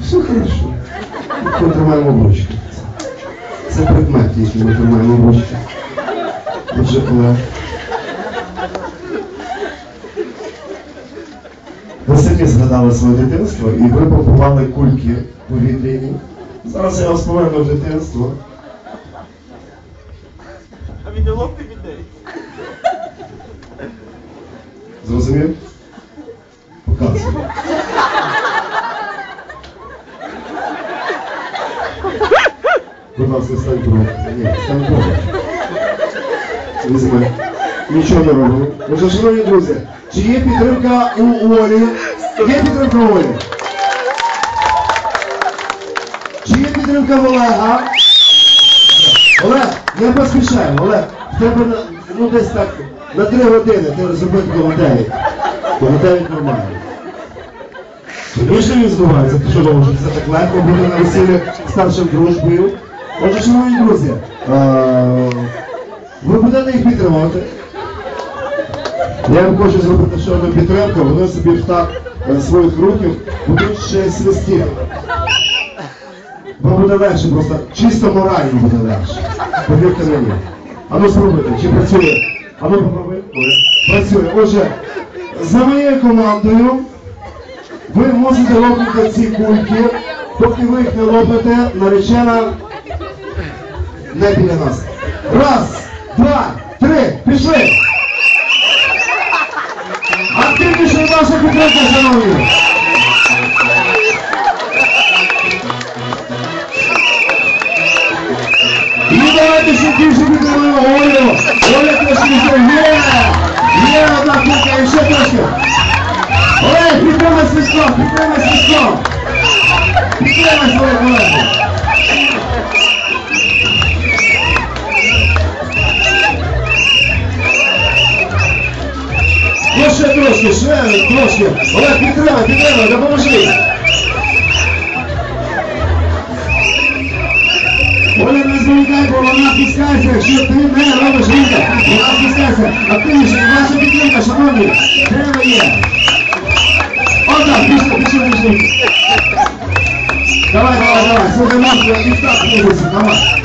Все хорошо. Ми тримаємо ручки. Це предмет, який ми тримаємо ручки. Отже, Олег. Ви самі згадали своє дитинство і ви побували кульки повітряні. Зараз я вас поверну в дитинство. А він не лопне людей. Зрозумів? Будь ласка, стань кров. Ні, стань кров. Візьми. Нічого не робимо. Отже, шановні друзі, чи є підтримка у Олі? Є підтримка у Олі? Чи є підтримка в Олега? Олег, не поспішаємо, Олег. В тебе ну десь так на три години ти зробив коло 9. Коло 9 нормально. Звісно, він здувається, що думаєш, що це так легко бути на весіллі старшим дружбою. Отже, шановні друзі, е, ви будете їх підтримувати. Я вам хочу зробити ще одну підтримку, вони собі в так е, своїх рухів будуть ще свистіти. Вам буде легше, просто чисто морально буде легше. Повірте мені. А ну спробуйте, чи працює? А ну попробуй. Працює. Отже, за моєю командою ви мусите лопнути ці кульки, поки ви їх не лопнете, наречена не біля нас. Раз, два, три, пішли! Активніше ваша підтримка, шановні! І давайте ще більше підтримуємо Олю! Оля трошки є! Є одна кулька, і ще трошки! Олег, підтримай свисток, підтримай свисток! Підтримай свою колегу! Ну ще трошки, ще трошки. Олег, підтримай, підтримай, допоможи. Оля не зволікай, бо вона спускається, якщо ти не робиш рука, вона спускається. Активніше, ваша підтримка, шановні, де ви є? Отак, пішли, пішли, пішли. Давай, давай, давай, слухай нас, і так музиці, давай.